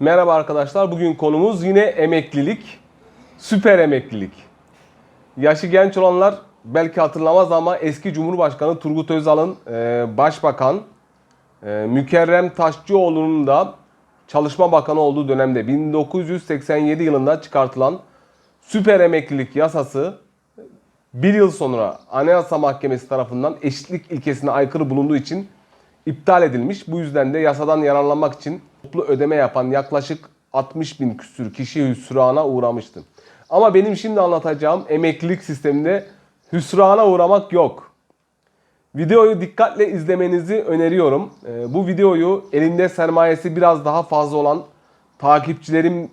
Merhaba arkadaşlar. Bugün konumuz yine emeklilik. Süper emeklilik. Yaşı genç olanlar belki hatırlamaz ama eski Cumhurbaşkanı Turgut Özal'ın e, başbakan e, Mükerrem Taşçıoğlu'nun da Çalışma Bakanı olduğu dönemde 1987 yılında çıkartılan süper emeklilik yasası bir yıl sonra Anayasa Mahkemesi tarafından eşitlik ilkesine aykırı bulunduğu için iptal edilmiş. Bu yüzden de yasadan yararlanmak için toplu ödeme yapan yaklaşık 60 bin küsür kişi hüsrana uğramıştı. Ama benim şimdi anlatacağım emeklilik sisteminde hüsrana uğramak yok. Videoyu dikkatle izlemenizi öneriyorum. Ee, Bu videoyu elinde sermayesi biraz daha fazla olan takipçilerim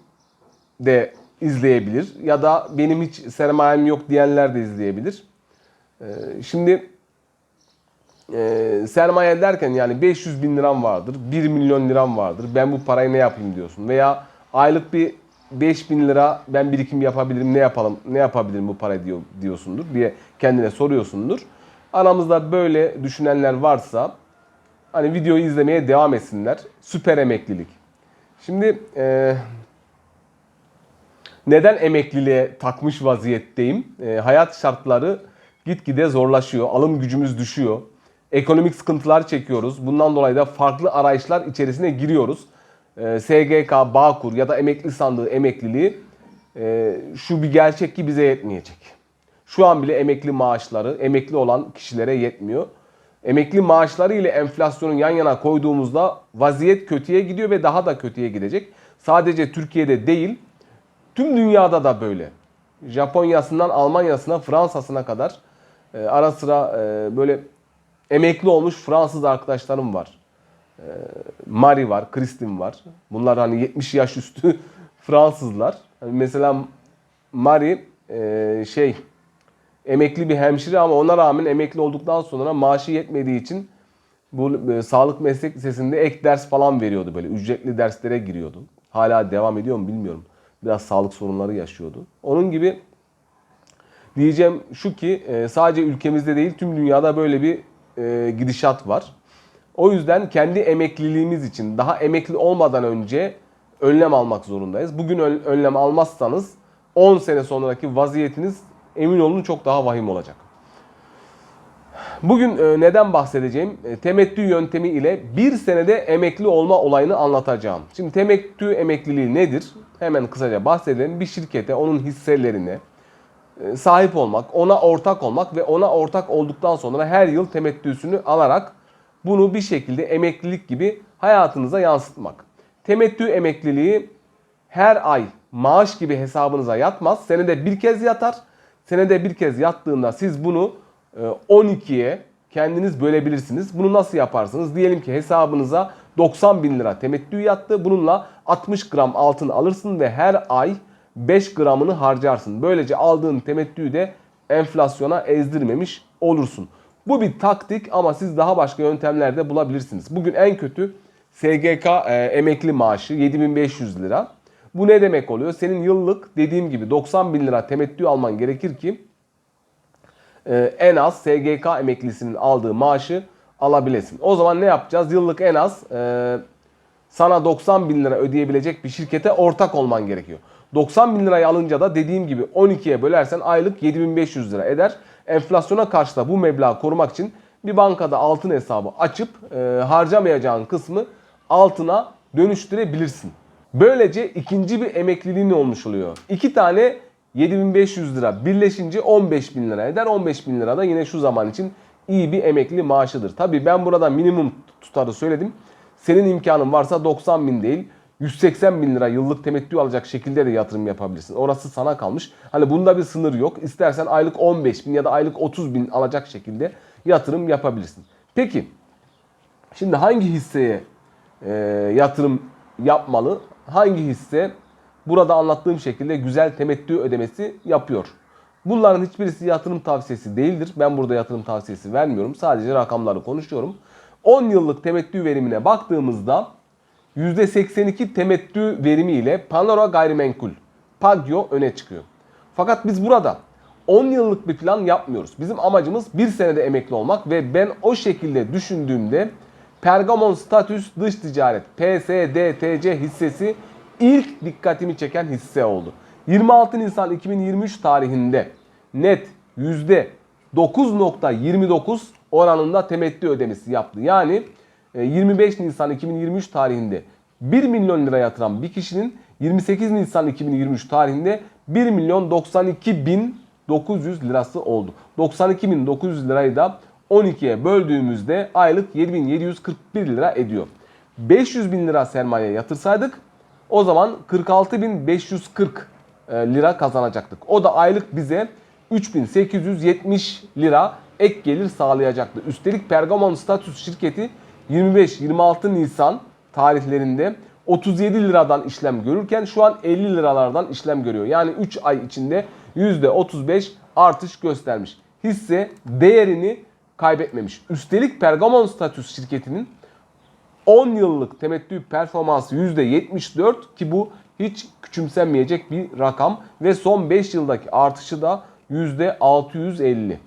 de izleyebilir. Ya da benim hiç sermayem yok diyenler de izleyebilir. Ee, Şimdi e, sermaye derken yani 500 bin liram vardır, 1 milyon liram vardır. Ben bu parayı ne yapayım diyorsun. Veya aylık bir 5 bin lira ben birikim yapabilirim ne yapalım ne yapabilirim bu parayı diyor, diyorsundur diye kendine soruyorsundur. Aramızda böyle düşünenler varsa hani videoyu izlemeye devam etsinler. Süper emeklilik. Şimdi e, neden emekliliğe takmış vaziyetteyim? E, hayat şartları gitgide zorlaşıyor. Alım gücümüz düşüyor. Ekonomik sıkıntılar çekiyoruz. Bundan dolayı da farklı arayışlar içerisine giriyoruz. E, SGK, Bağkur ya da emekli sandığı emekliliği e, şu bir gerçek ki bize yetmeyecek. Şu an bile emekli maaşları emekli olan kişilere yetmiyor. Emekli maaşları ile enflasyonu yan yana koyduğumuzda vaziyet kötüye gidiyor ve daha da kötüye gidecek. Sadece Türkiye'de değil, tüm dünyada da böyle. Japonya'sından Almanya'sına, Fransa'sına kadar e, ara sıra e, böyle emekli olmuş Fransız arkadaşlarım var. E, Marie var, Christine var. Bunlar hani 70 yaş üstü Fransızlar. Hani mesela Marie şey emekli bir hemşire ama ona rağmen emekli olduktan sonra maaşı yetmediği için bu e, sağlık meslek lisesinde ek ders falan veriyordu böyle ücretli derslere giriyordu. Hala devam ediyor mu bilmiyorum. Biraz sağlık sorunları yaşıyordu. Onun gibi diyeceğim şu ki e, sadece ülkemizde değil tüm dünyada böyle bir e, gidişat var. O yüzden kendi emekliliğimiz için daha emekli olmadan önce önlem almak zorundayız. Bugün ön- önlem almazsanız 10 sene sonraki vaziyetiniz emin olun çok daha vahim olacak. Bugün e, neden bahsedeceğim? E, Temettü yöntemi ile bir senede emekli olma olayını anlatacağım. Şimdi temettü emekliliği nedir? Hemen kısaca bahsedelim. Bir şirkete onun hisselerine sahip olmak, ona ortak olmak ve ona ortak olduktan sonra her yıl temettüsünü alarak bunu bir şekilde emeklilik gibi hayatınıza yansıtmak. Temettü emekliliği her ay maaş gibi hesabınıza yatmaz. Senede bir kez yatar. Senede bir kez yattığında siz bunu e, 12'ye kendiniz bölebilirsiniz. Bunu nasıl yaparsınız? Diyelim ki hesabınıza 90 bin lira temettü yattı. Bununla 60 gram altın alırsın ve her ay 5 gramını harcarsın. Böylece aldığın temettüyü de enflasyona ezdirmemiş olursun. Bu bir taktik ama siz daha başka yöntemlerde bulabilirsiniz. Bugün en kötü SGK e, emekli maaşı 7500 lira. Bu ne demek oluyor? Senin yıllık dediğim gibi 90 bin lira temettü alman gerekir ki e, en az SGK emeklisinin aldığı maaşı alabilesin. O zaman ne yapacağız? Yıllık en az e, sana 90 bin lira ödeyebilecek bir şirkete ortak olman gerekiyor. 90 bin lirayı alınca da dediğim gibi 12'ye bölersen aylık 7500 lira eder. Enflasyona karşı da bu meblağı korumak için bir bankada altın hesabı açıp e, harcamayacağın kısmı altına dönüştürebilirsin. Böylece ikinci bir emekliliğin olmuş oluyor. İki tane 7500 lira birleşince 15 bin lira eder. 15 bin lira da yine şu zaman için iyi bir emekli maaşıdır. Tabi ben burada minimum tutarı söyledim. Senin imkanın varsa 90 bin değil 180 bin lira yıllık temettü alacak şekilde de yatırım yapabilirsin. Orası sana kalmış. Hani bunda bir sınır yok. İstersen aylık 15 bin ya da aylık 30 bin alacak şekilde yatırım yapabilirsin. Peki şimdi hangi hisseye e, yatırım yapmalı? Hangi hisse burada anlattığım şekilde güzel temettü ödemesi yapıyor? Bunların hiçbirisi yatırım tavsiyesi değildir. Ben burada yatırım tavsiyesi vermiyorum. Sadece rakamları konuşuyorum. 10 yıllık temettü verimine baktığımızda %82 temettü verimi ile Panora Gayrimenkul, Pagyo öne çıkıyor. Fakat biz burada 10 yıllık bir plan yapmıyoruz. Bizim amacımız bir senede emekli olmak ve ben o şekilde düşündüğümde Pergamon Statüs Dış Ticaret PSDTC hissesi ilk dikkatimi çeken hisse oldu. 26 Nisan 2023 tarihinde net %9.29 oranında temettü ödemesi yaptı. Yani 25 Nisan 2023 tarihinde 1 milyon lira yatıran bir kişinin 28 Nisan 2023 tarihinde 1 milyon 92 bin 900 lirası oldu. 92 bin 900 lirayı da 12'ye böldüğümüzde aylık 7741 lira ediyor. 500 bin lira sermaye yatırsaydık o zaman 46.540 e, lira kazanacaktık. O da aylık bize 3870 lira ek gelir sağlayacaktı. Üstelik Pergamon Status şirketi 25-26 Nisan tarihlerinde 37 liradan işlem görürken şu an 50 liralardan işlem görüyor. Yani 3 ay içinde %35 artış göstermiş. Hisse değerini kaybetmemiş. Üstelik Pergamon Status şirketinin 10 yıllık temettü performansı %74 ki bu hiç küçümsenmeyecek bir rakam ve son 5 yıldaki artışı da %650.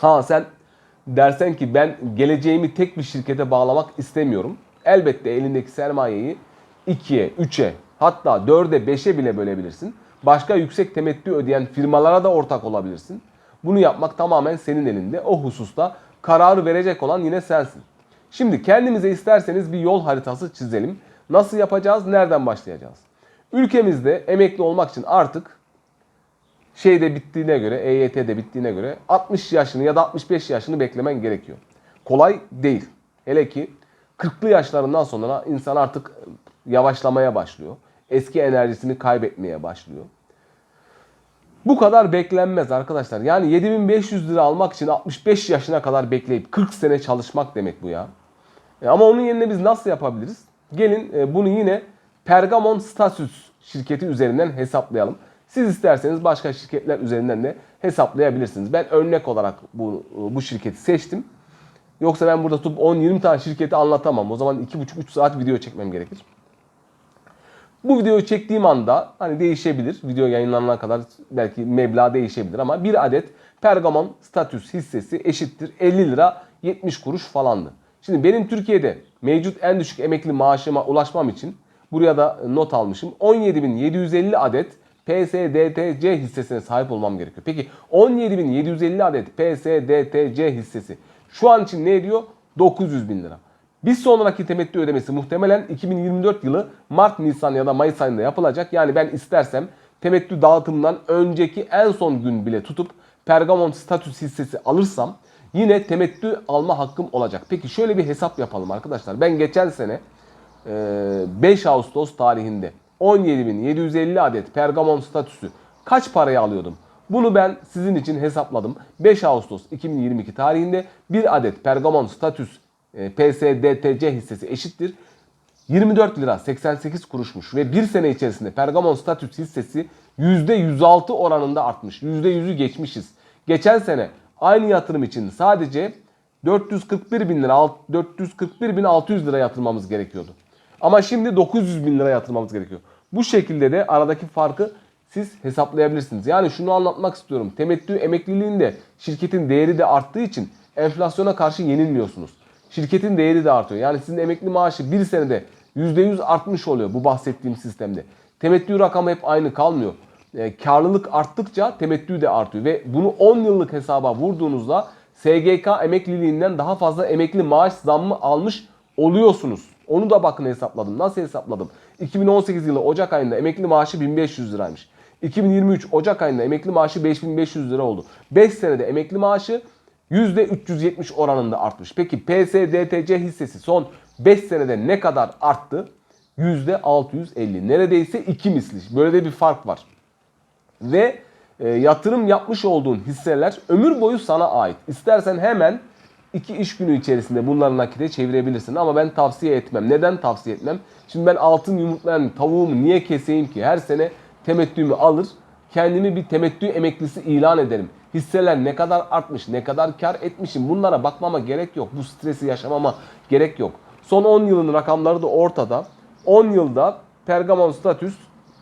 Ha sen dersen ki ben geleceğimi tek bir şirkete bağlamak istemiyorum. Elbette elindeki sermayeyi 2'ye, 3'e hatta 4'e, 5'e bile bölebilirsin. Başka yüksek temettü ödeyen firmalara da ortak olabilirsin. Bunu yapmak tamamen senin elinde. O hususta kararı verecek olan yine sensin. Şimdi kendimize isterseniz bir yol haritası çizelim. Nasıl yapacağız? Nereden başlayacağız? Ülkemizde emekli olmak için artık şeyde bittiğine göre, EYT'de bittiğine göre 60 yaşını ya da 65 yaşını beklemen gerekiyor. Kolay değil. Hele ki 40'lı yaşlarından sonra insan artık yavaşlamaya başlıyor. Eski enerjisini kaybetmeye başlıyor. Bu kadar beklenmez arkadaşlar. Yani 7500 lira almak için 65 yaşına kadar bekleyip 40 sene çalışmak demek bu ya. E ama onun yerine biz nasıl yapabiliriz? Gelin e, bunu yine Pergamon Status şirketi üzerinden hesaplayalım. Siz isterseniz başka şirketler üzerinden de hesaplayabilirsiniz. Ben örnek olarak bu, bu şirketi seçtim. Yoksa ben burada tutup 10-20 tane şirketi anlatamam. O zaman 2,5-3 saat video çekmem gerekir. Bu videoyu çektiğim anda hani değişebilir. Video yayınlanana kadar belki meblağ değişebilir ama bir adet Pergamon Status hissesi eşittir 50 lira 70 kuruş falandı. Şimdi benim Türkiye'de mevcut en düşük emekli maaşıma ulaşmam için buraya da not almışım. 17.750 adet PSDTC hissesine sahip olmam gerekiyor. Peki 17.750 adet PSDTC hissesi şu an için ne ediyor? 900 bin lira. Bir sonraki temettü ödemesi muhtemelen 2024 yılı Mart, Nisan ya da Mayıs ayında yapılacak. Yani ben istersem temettü dağıtımından önceki en son gün bile tutup Pergamon statüs hissesi alırsam yine temettü alma hakkım olacak. Peki şöyle bir hesap yapalım arkadaşlar. Ben geçen sene 5 Ağustos tarihinde 17.750 adet Pergamon statüsü kaç paraya alıyordum? Bunu ben sizin için hesapladım. 5 Ağustos 2022 tarihinde bir adet Pergamon statüs e, PSDTC hissesi eşittir. 24 lira 88 kuruşmuş ve bir sene içerisinde Pergamon statüs hissesi %106 oranında artmış. %100'ü geçmişiz. Geçen sene aynı yatırım için sadece 441 bin lira 441 bin 600 lira yatırmamız gerekiyordu. Ama şimdi 900 bin lira yatırmamız gerekiyor. Bu şekilde de aradaki farkı siz hesaplayabilirsiniz. Yani şunu anlatmak istiyorum. Temettü emekliliğinde şirketin değeri de arttığı için enflasyona karşı yenilmiyorsunuz. Şirketin değeri de artıyor. Yani sizin emekli maaşı bir senede %100 artmış oluyor bu bahsettiğim sistemde. Temettü rakamı hep aynı kalmıyor. E, karlılık arttıkça temettü de artıyor. Ve bunu 10 yıllık hesaba vurduğunuzda SGK emekliliğinden daha fazla emekli maaş zammı almış oluyorsunuz. Onu da bakın hesapladım. Nasıl hesapladım? 2018 yılı Ocak ayında emekli maaşı 1500 liraymış. 2023 Ocak ayında emekli maaşı 5500 lira oldu. 5 senede emekli maaşı %370 oranında artmış. Peki PSDTC hissesi son 5 senede ne kadar arttı? %650. Neredeyse 2 misli. Böyle de bir fark var. Ve e, yatırım yapmış olduğun hisseler ömür boyu sana ait. İstersen hemen 2 iş günü içerisinde bunları nakite çevirebilirsin. Ama ben tavsiye etmem. Neden tavsiye etmem? Şimdi ben altın yumurtlayan tavuğumu niye keseyim ki? Her sene temettümü alır. Kendimi bir temettü emeklisi ilan ederim. Hisseler ne kadar artmış, ne kadar kar etmişim bunlara bakmama gerek yok. Bu stresi yaşamama gerek yok. Son 10 yılın rakamları da ortada. 10 yılda Pergamon statüs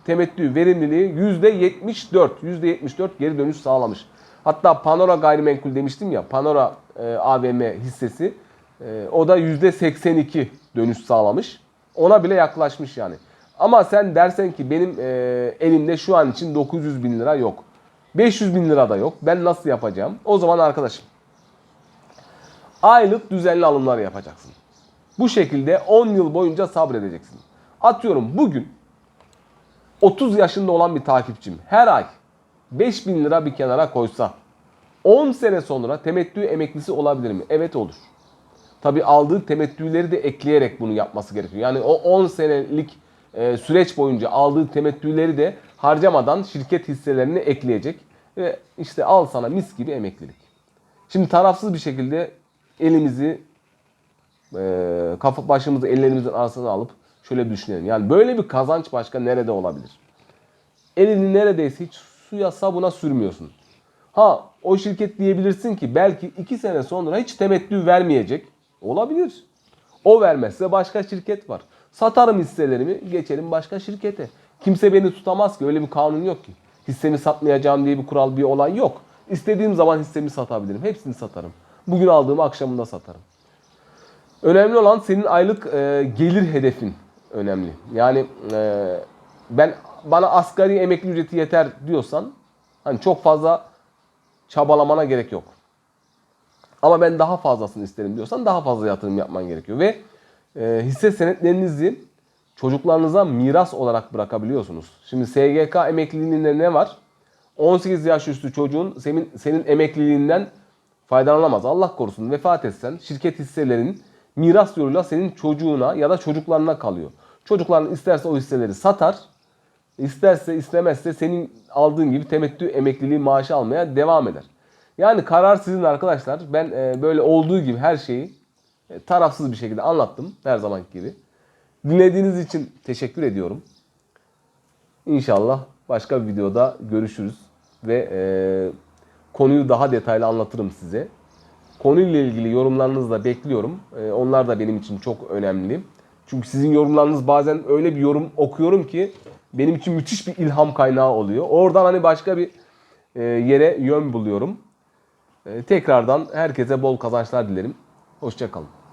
temettü verimliliği %74, %74 geri dönüş sağlamış. Hatta Panora gayrimenkul demiştim ya, Panora e, AVM hissesi e, o da %82 dönüş sağlamış. Ona bile yaklaşmış yani. Ama sen dersen ki benim e, elimde şu an için 900 bin lira yok. 500 bin lira da yok. Ben nasıl yapacağım? O zaman arkadaşım aylık düzenli alımlar yapacaksın. Bu şekilde 10 yıl boyunca sabredeceksin. Atıyorum bugün 30 yaşında olan bir takipçim her ay 5000 lira bir kenara koysa 10 sene sonra temettü emeklisi olabilir mi? Evet olur. Tabi aldığı temettüleri de ekleyerek bunu yapması gerekiyor. Yani o 10 senelik e, süreç boyunca aldığı temettüleri de harcamadan şirket hisselerini ekleyecek. Ve işte al sana mis gibi emeklilik. Şimdi tarafsız bir şekilde elimizi e, kafa başımızı ellerimizin arasına alıp şöyle düşünelim. Yani böyle bir kazanç başka nerede olabilir? Elini neredeyse hiç suya sabuna sürmüyorsun. Ha o şirket diyebilirsin ki belki 2 sene sonra hiç temettü vermeyecek. Olabilir. O vermezse başka şirket var. Satarım hisselerimi geçelim başka şirkete. Kimse beni tutamaz ki öyle bir kanun yok ki. Hissemi satmayacağım diye bir kural bir olay yok. İstediğim zaman hissemi satabilirim. Hepsini satarım. Bugün aldığımı akşamında satarım. Önemli olan senin aylık e, gelir hedefin önemli. Yani e, ben bana asgari emekli ücreti yeter diyorsan hani çok fazla çabalamana gerek yok. Ama ben daha fazlasını isterim diyorsan daha fazla yatırım yapman gerekiyor ve e, hisse senetlerinizi çocuklarınıza miras olarak bırakabiliyorsunuz. Şimdi SGK emekliliğinde ne var? 18 yaş üstü çocuğun senin, senin emekliliğinden faydalanamaz. Allah korusun vefat etsen şirket hisselerinin miras yoluyla senin çocuğuna ya da çocuklarına kalıyor. Çocukların isterse o hisseleri satar, isterse istemezse senin aldığın gibi temettü emekliliği maaşı almaya devam eder. Yani karar sizin arkadaşlar. Ben e, böyle olduğu gibi her şeyi e, tarafsız bir şekilde anlattım her zamanki gibi. Dinlediğiniz için teşekkür ediyorum. İnşallah başka bir videoda görüşürüz ve e, konuyu daha detaylı anlatırım size. Konuyla ilgili yorumlarınızı da bekliyorum. E, onlar da benim için çok önemli. Çünkü sizin yorumlarınız bazen öyle bir yorum okuyorum ki benim için müthiş bir ilham kaynağı oluyor. Oradan hani başka bir e, yere yön buluyorum. E, tekrardan herkese bol kazançlar dilerim. Hoşçakalın.